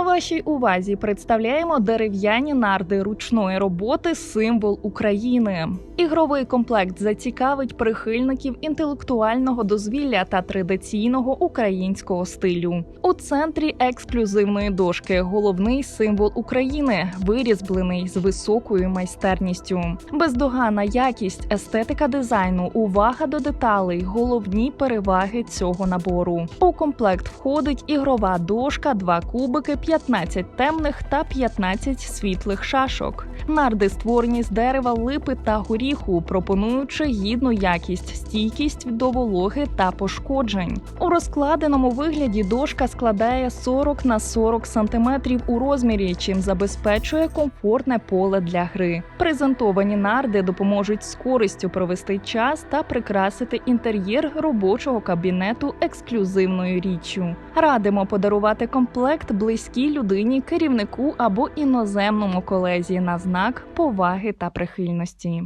Вашій увазі представляємо дерев'яні нарди ручної роботи символ України. Ігровий комплект зацікавить прихильників інтелектуального дозвілля та традиційного українського стилю. У центрі ексклюзивної дошки головний символ України, вирізблений з високою майстерністю. Бездоганна якість, естетика дизайну, увага до деталей головні переваги цього набору. У комплект входить ігрова дошка, два кубики, 15 темних та 15 світлих шашок. Нарди створені з дерева, липи та горіху, пропонуючи гідну якість, стійкість до вологи та пошкоджень. У розкладеному вигляді дошка складає 40 на 40 см у розмірі, чим забезпечує комфортне поле для гри. Презентовані нарди допоможуть з користю провести час та прикрасити інтер'єр робочого кабінету ексклюзивною річчю. Радимо подарувати комплект близькій людині, керівнику або іноземному колезі на знак поваги та прихильності.